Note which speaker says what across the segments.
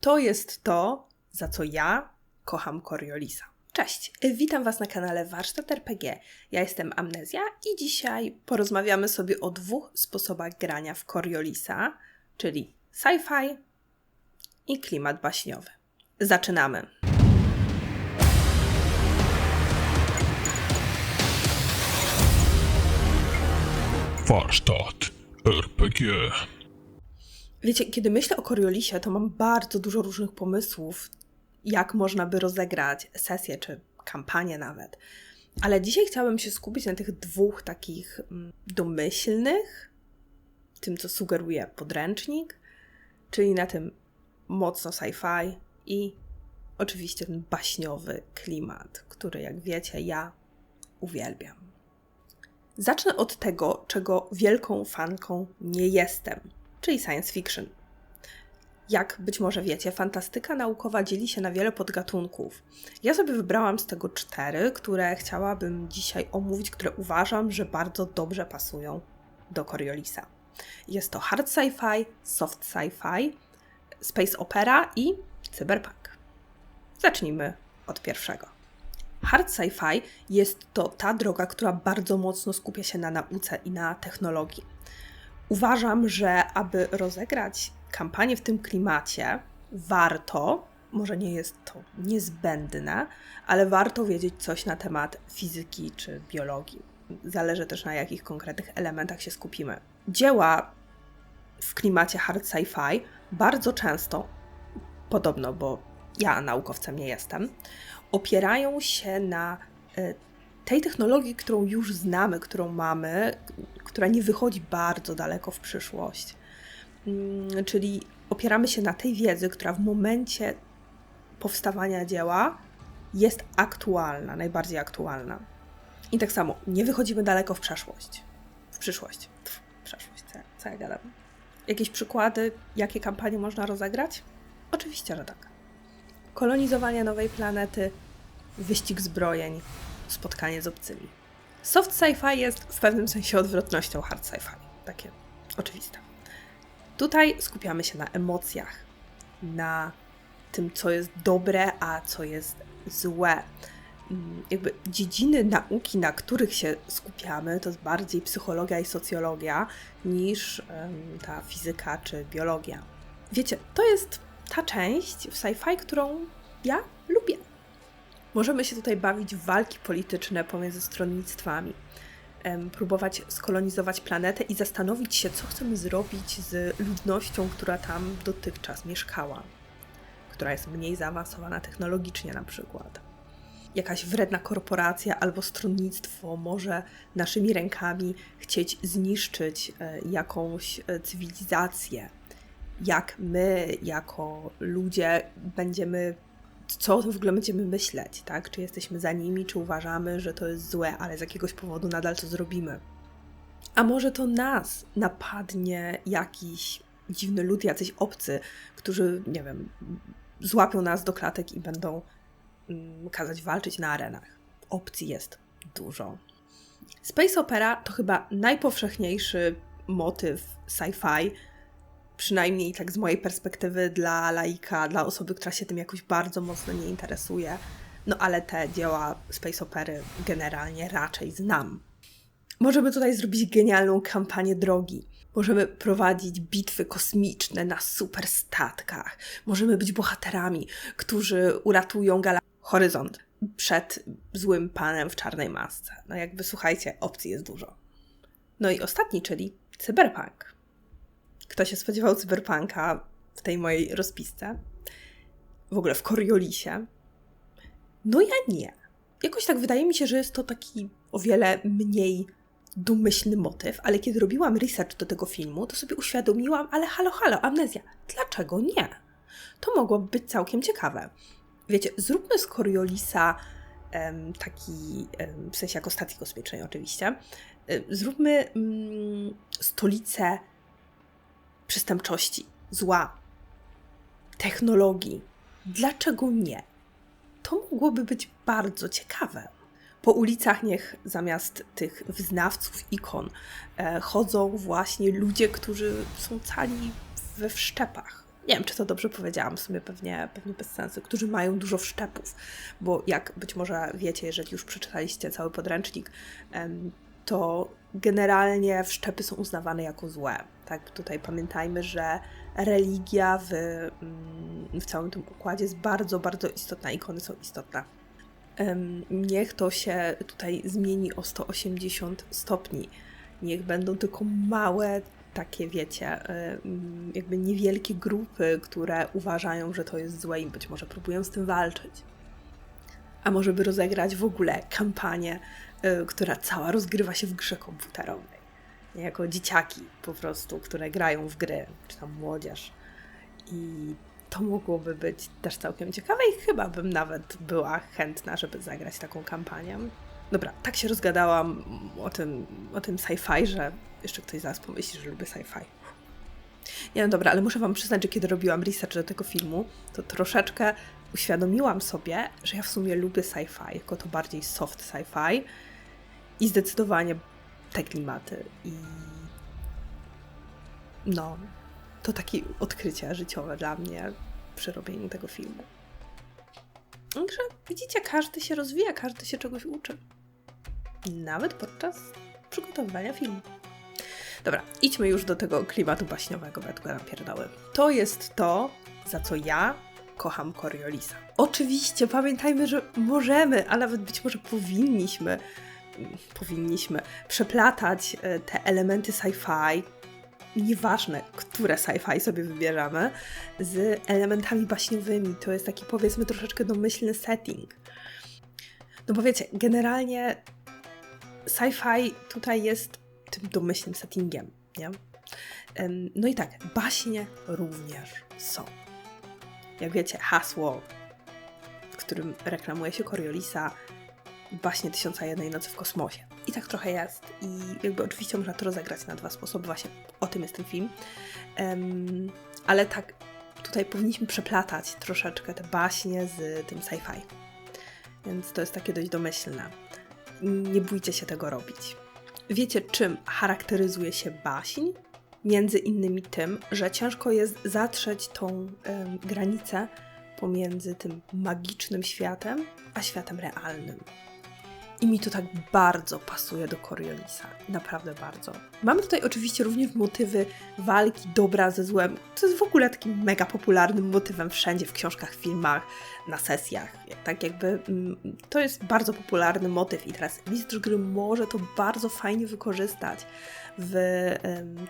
Speaker 1: To jest to, za co ja kocham Coriolisa. Cześć, witam Was na kanale Warsztat RPG. Ja jestem Amnezja i dzisiaj porozmawiamy sobie o dwóch sposobach grania w Coriolisa, czyli sci-fi i klimat baśniowy. Zaczynamy!
Speaker 2: Warsztat RPG.
Speaker 1: Wiecie, kiedy myślę o Coriolisie, to mam bardzo dużo różnych pomysłów, jak można by rozegrać sesję czy kampanię nawet. Ale dzisiaj chciałabym się skupić na tych dwóch takich mm, domyślnych, tym co sugeruje podręcznik, czyli na tym mocno sci-fi i oczywiście ten baśniowy klimat, który jak wiecie ja uwielbiam. Zacznę od tego, czego wielką fanką nie jestem, czyli science fiction. Jak być może wiecie, fantastyka naukowa dzieli się na wiele podgatunków. Ja sobie wybrałam z tego cztery, które chciałabym dzisiaj omówić, które uważam, że bardzo dobrze pasują do Coriolisa. Jest to hard sci-fi, soft sci-fi, space opera i cyberpunk. Zacznijmy od pierwszego. Hard sci-fi jest to ta droga, która bardzo mocno skupia się na nauce i na technologii. Uważam, że aby rozegrać kampanię w tym klimacie, warto, może nie jest to niezbędne, ale warto wiedzieć coś na temat fizyki czy biologii. Zależy też na jakich konkretnych elementach się skupimy. Dzieła w klimacie hard sci-fi bardzo często, podobno, bo ja naukowcem nie jestem, opierają się na e, tej technologii, którą już znamy, którą mamy, która nie wychodzi bardzo daleko w przyszłość. Mm, czyli opieramy się na tej wiedzy, która w momencie powstawania dzieła jest aktualna, najbardziej aktualna. I tak samo, nie wychodzimy daleko w przeszłość. W przyszłość. W przeszłość, co, co ja gadam. Jakieś przykłady, jakie kampanie można rozegrać? Oczywiście, że tak. Kolonizowanie nowej planety, wyścig zbrojeń, spotkanie z obcymi. Soft sci-fi jest w pewnym sensie odwrotnością hard sci-fi. Takie oczywiste. Tutaj skupiamy się na emocjach, na tym, co jest dobre, a co jest złe. Mm, jakby dziedziny nauki, na których się skupiamy, to jest bardziej psychologia i socjologia niż ta fizyka czy biologia. Wiecie, to jest ta część w sci-fi, którą ja lubię. Możemy się tutaj bawić w walki polityczne pomiędzy stronnictwami, próbować skolonizować planetę i zastanowić się, co chcemy zrobić z ludnością, która tam dotychczas mieszkała, która jest mniej zaawansowana technologicznie na przykład. Jakaś wredna korporacja albo stronnictwo może naszymi rękami chcieć zniszczyć e, jakąś e, cywilizację. Jak my, jako ludzie, będziemy co w ogóle będziemy myśleć, tak? Czy jesteśmy za nimi, czy uważamy, że to jest złe, ale z jakiegoś powodu nadal to zrobimy. A może to nas napadnie jakiś dziwny lud, jacyś obcy, którzy, nie wiem, złapią nas do klatek i będą mm, kazać walczyć na arenach. Opcji jest dużo. Space opera to chyba najpowszechniejszy motyw sci-fi, przynajmniej tak z mojej perspektywy dla laika, dla osoby, która się tym jakoś bardzo mocno nie interesuje. No ale te dzieła space opery generalnie raczej znam. Możemy tutaj zrobić genialną kampanię drogi. Możemy prowadzić bitwy kosmiczne na super statkach. Możemy być bohaterami, którzy uratują galaktykę Horyzont przed złym panem w czarnej masce. No jakby słuchajcie, opcji jest dużo. No i ostatni, czyli cyberpunk. Kto się spodziewał cyberpunka w tej mojej rozpisce? W ogóle w Coriolisie? No ja nie. Jakoś tak wydaje mi się, że jest to taki o wiele mniej domyślny motyw, ale kiedy robiłam research do tego filmu, to sobie uświadomiłam, ale halo, halo, amnezja, dlaczego nie? To mogłoby być całkiem ciekawe. Wiecie, zróbmy z Coriolisa um, taki, um, w sensie jako stacji kosmicznej oczywiście, zróbmy mm, stolicę przestępczości, zła, technologii. Dlaczego nie? To mogłoby być bardzo ciekawe. Po ulicach niech zamiast tych wyznawców ikon e, chodzą właśnie ludzie, którzy są cali we wszczepach. nie wiem, czy to dobrze powiedziałam, w sumie pewnie, pewnie bez sensu, którzy mają dużo wszczepów, bo jak być może wiecie, jeżeli już przeczytaliście cały podręcznik, to generalnie wszczepy są uznawane jako złe. Tak, tutaj pamiętajmy, że religia w, mm, w całym tym układzie jest bardzo, bardzo istotna, ikony są istotne. Niech to się tutaj zmieni o 180 stopni. Niech będą tylko małe, takie wiecie, jakby niewielkie grupy, które uważają, że to jest złe i być może próbują z tym walczyć. A może by rozegrać w ogóle kampanię która cała rozgrywa się w grze komputerowej. Jako dzieciaki po prostu, które grają w gry, czy tam młodzież. I to mogłoby być też całkiem ciekawe i chyba bym nawet była chętna, żeby zagrać taką kampanię. Dobra, tak się rozgadałam o tym, o tym sci-fi, że jeszcze ktoś zaraz pomyśli, że lubię sci-fi. Nie no dobra, ale muszę Wam przyznać, że kiedy robiłam research do tego filmu, to troszeczkę uświadomiłam sobie, że ja w sumie lubię sci-fi, jako to bardziej soft sci-fi, i zdecydowanie te klimaty. I no, to takie odkrycie życiowe dla mnie przy robieniu tego filmu. Także widzicie, każdy się rozwija, każdy się czegoś uczy. Nawet podczas przygotowywania filmu. Dobra, idźmy już do tego klimatu baśniowego, tylko napierdały. To jest to, za co ja kocham Coriolisa. Oczywiście pamiętajmy, że możemy, a nawet być może powinniśmy powinniśmy przeplatać e, te elementy sci-fi, nieważne, które sci-fi sobie wybierzemy, z elementami baśniowymi. To jest taki powiedzmy troszeczkę domyślny setting. No bo wiecie, generalnie sci-fi tutaj jest tym domyślnym settingiem, nie? No i tak, baśnie również są. Jak wiecie, hasło, którym reklamuje się Coriolisa, właśnie Tysiąca Jednej Nocy w kosmosie. I tak trochę jest. I jakby oczywiście można to rozegrać na dwa sposoby, właśnie o tym jest ten film. Um, ale tak, tutaj powinniśmy przeplatać troszeczkę te baśnie z tym sci-fi. Więc to jest takie dość domyślne. Nie bójcie się tego robić. Wiecie, czym charakteryzuje się baśń? Między innymi tym, że ciężko jest zatrzeć tą um, granicę pomiędzy tym magicznym światem, a światem realnym. I mi to tak bardzo pasuje do Coriolisa. Naprawdę bardzo. Mamy tutaj oczywiście również motywy walki dobra ze złem, co jest w ogóle takim mega popularnym motywem wszędzie, w książkach, filmach, na sesjach. Tak jakby mm, to jest bardzo popularny motyw i teraz mistrz gry może to bardzo fajnie wykorzystać w,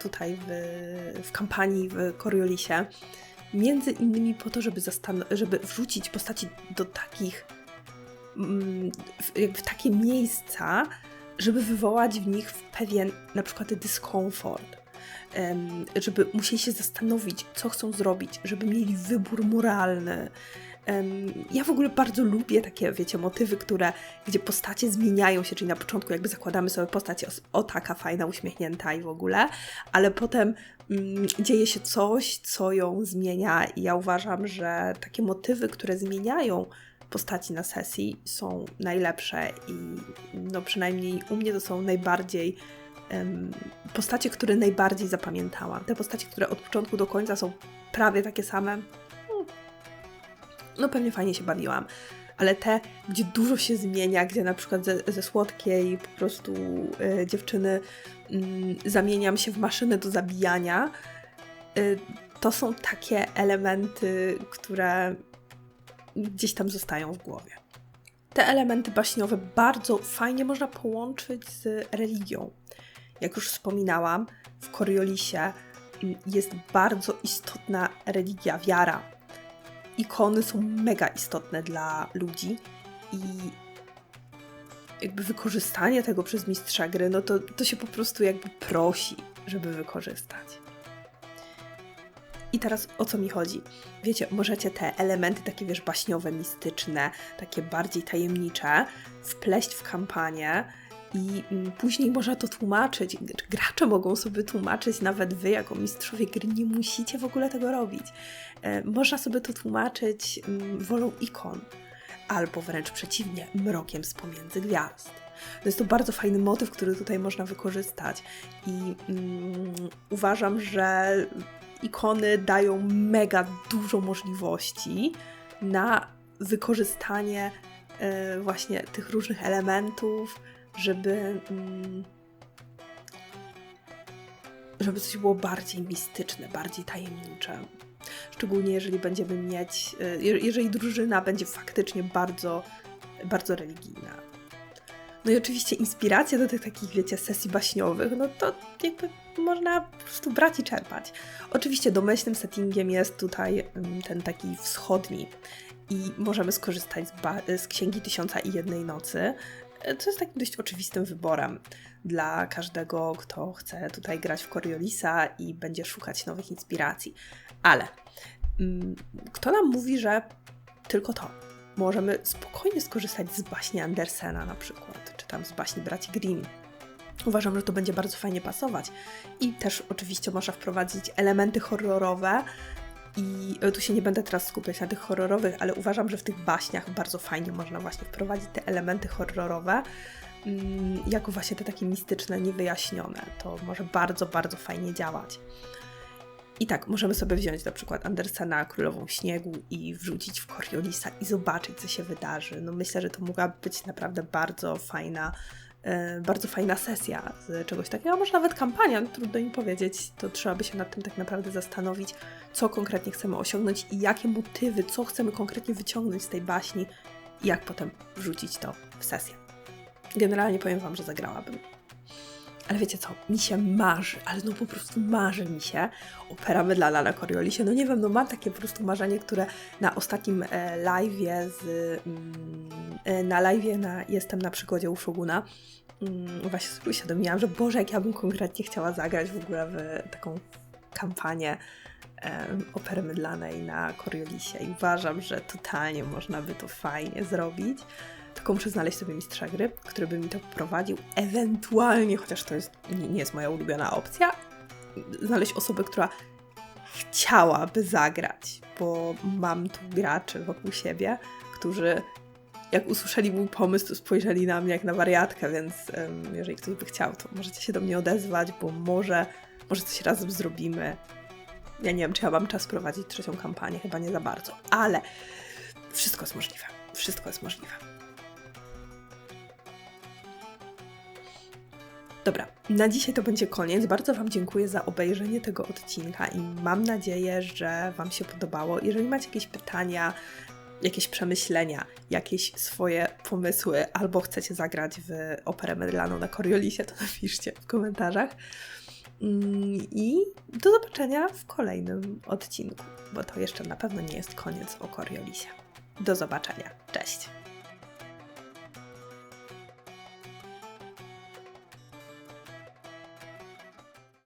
Speaker 1: tutaj w, w kampanii w Coriolisie. Między innymi po to, żeby, żeby wrzucić postaci do takich jakby w takie miejsca, żeby wywołać w nich pewien na przykład dyskomfort, żeby musieli się zastanowić, co chcą zrobić, żeby mieli wybór moralny. Ja w ogóle bardzo lubię takie, wiecie, motywy, które, gdzie postacie zmieniają się, czyli na początku jakby zakładamy sobie postać o, taka fajna, uśmiechnięta i w ogóle, ale potem mm, dzieje się coś, co ją zmienia i ja uważam, że takie motywy, które zmieniają postaci na sesji są najlepsze i no przynajmniej u mnie to są najbardziej um, postacie, które najbardziej zapamiętałam. Te postacie, które od początku do końca są prawie takie same, no, no pewnie fajnie się bawiłam. Ale te, gdzie dużo się zmienia, gdzie na przykład ze, ze słodkiej po prostu y, dziewczyny y, zamieniam się w maszynę do zabijania, y, to są takie elementy, które gdzieś tam zostają w głowie. Te elementy baśniowe bardzo fajnie można połączyć z religią. Jak już wspominałam, w Coriolisie jest bardzo istotna religia, wiara. Ikony są mega istotne dla ludzi i jakby wykorzystanie tego przez mistrza gry, no to, to się po prostu jakby prosi, żeby wykorzystać. I teraz o co mi chodzi? Wiecie, możecie te elementy takie, wiesz, baśniowe, mistyczne, takie bardziej tajemnicze wpleść w kampanię i mm, później można to tłumaczyć. Gracze mogą sobie tłumaczyć, nawet wy, jako mistrzowie gry, nie musicie w ogóle tego robić. E, można sobie to tłumaczyć mm, wolą ikon, albo wręcz przeciwnie, mrokiem z pomiędzy gwiazd. To jest to bardzo fajny motyw, który tutaj można wykorzystać i mm, uważam, że ikony dają mega dużo możliwości na wykorzystanie y, właśnie tych różnych elementów, żeby, mm, żeby coś było bardziej mistyczne, bardziej tajemnicze. Szczególnie jeżeli będziemy mieć, je- jeżeli drużyna będzie faktycznie bardzo, bardzo religijna. No i oczywiście inspiracje do tych takich, wiecie, sesji baśniowych, no to jakby można po prostu brać i czerpać. Oczywiście domyślnym settingiem jest tutaj ten taki wschodni i możemy skorzystać z, z Księgi Tysiąca i Jednej Nocy, e, co jest takim dość oczywistym wyborem dla każdego, kto chce tutaj grać w Coriolisa i będzie szukać nowych inspiracji. Ale mm, kto nam mówi, że tylko to? Możemy spokojnie skorzystać z baśni Andersena na przykład, czy tam z baśni braci Grimm. Uważam, że to będzie bardzo fajnie pasować. I też oczywiście można wprowadzić elementy horrorowe. I e, tu się nie będę teraz skupiać na tych horrorowych, ale uważam, że w tych baśniach bardzo fajnie można właśnie wprowadzić te elementy horrorowe, mm, jako właśnie te takie mistyczne, niewyjaśnione. To może bardzo, bardzo fajnie działać. I tak, możemy sobie wziąć na przykład Andersena, Królową Śniegu i wrzucić w Coriolisa i zobaczyć, co się wydarzy. No myślę, że to mogłaby być naprawdę bardzo fajna, bardzo fajna sesja z czegoś takiego, a może nawet kampania, no, trudno mi powiedzieć. To trzeba by się nad tym tak naprawdę zastanowić, co konkretnie chcemy osiągnąć i jakie motywy, co chcemy konkretnie wyciągnąć z tej baśni i jak potem wrzucić to w sesję. Generalnie powiem Wam, że zagrałabym. Ale wiecie co, mi się marzy, ale no po prostu marzy mi się opera mydlana na Coriolisie. No nie wiem, no mam takie po prostu marzenie, które na ostatnim e, live'ie z... Mm, e, na live'ie na Jestem na przygodzie u Shoguna mm, właśnie sobie uświadomiłam, że Boże, jak ja bym konkretnie chciała zagrać w ogóle w taką kampanię em, opery mydlanej na Coriolisie i uważam, że totalnie można by to fajnie zrobić. Tylko muszę znaleźć sobie mistrza gry, który by mi to poprowadził. Ewentualnie, chociaż to jest, nie, nie jest moja ulubiona opcja, znaleźć osobę, która chciałaby zagrać, bo mam tu graczy wokół siebie, którzy jak usłyszeli mój pomysł, to spojrzeli na mnie jak na wariatkę, więc em, jeżeli ktoś by chciał, to możecie się do mnie odezwać, bo może, może coś razem zrobimy. Ja nie wiem, czy ja mam czas prowadzić trzecią kampanię, chyba nie za bardzo, ale wszystko jest możliwe. Wszystko jest możliwe. Dobra, na dzisiaj to będzie koniec. Bardzo Wam dziękuję za obejrzenie tego odcinka i mam nadzieję, że Wam się podobało. Jeżeli macie jakieś pytania, jakieś przemyślenia, jakieś swoje pomysły, albo chcecie zagrać w operę Medlanu na Coriolisie, to napiszcie w komentarzach. Mm, I do zobaczenia w kolejnym odcinku, bo to jeszcze na pewno nie jest koniec o Coriolisie. Do zobaczenia. Cześć!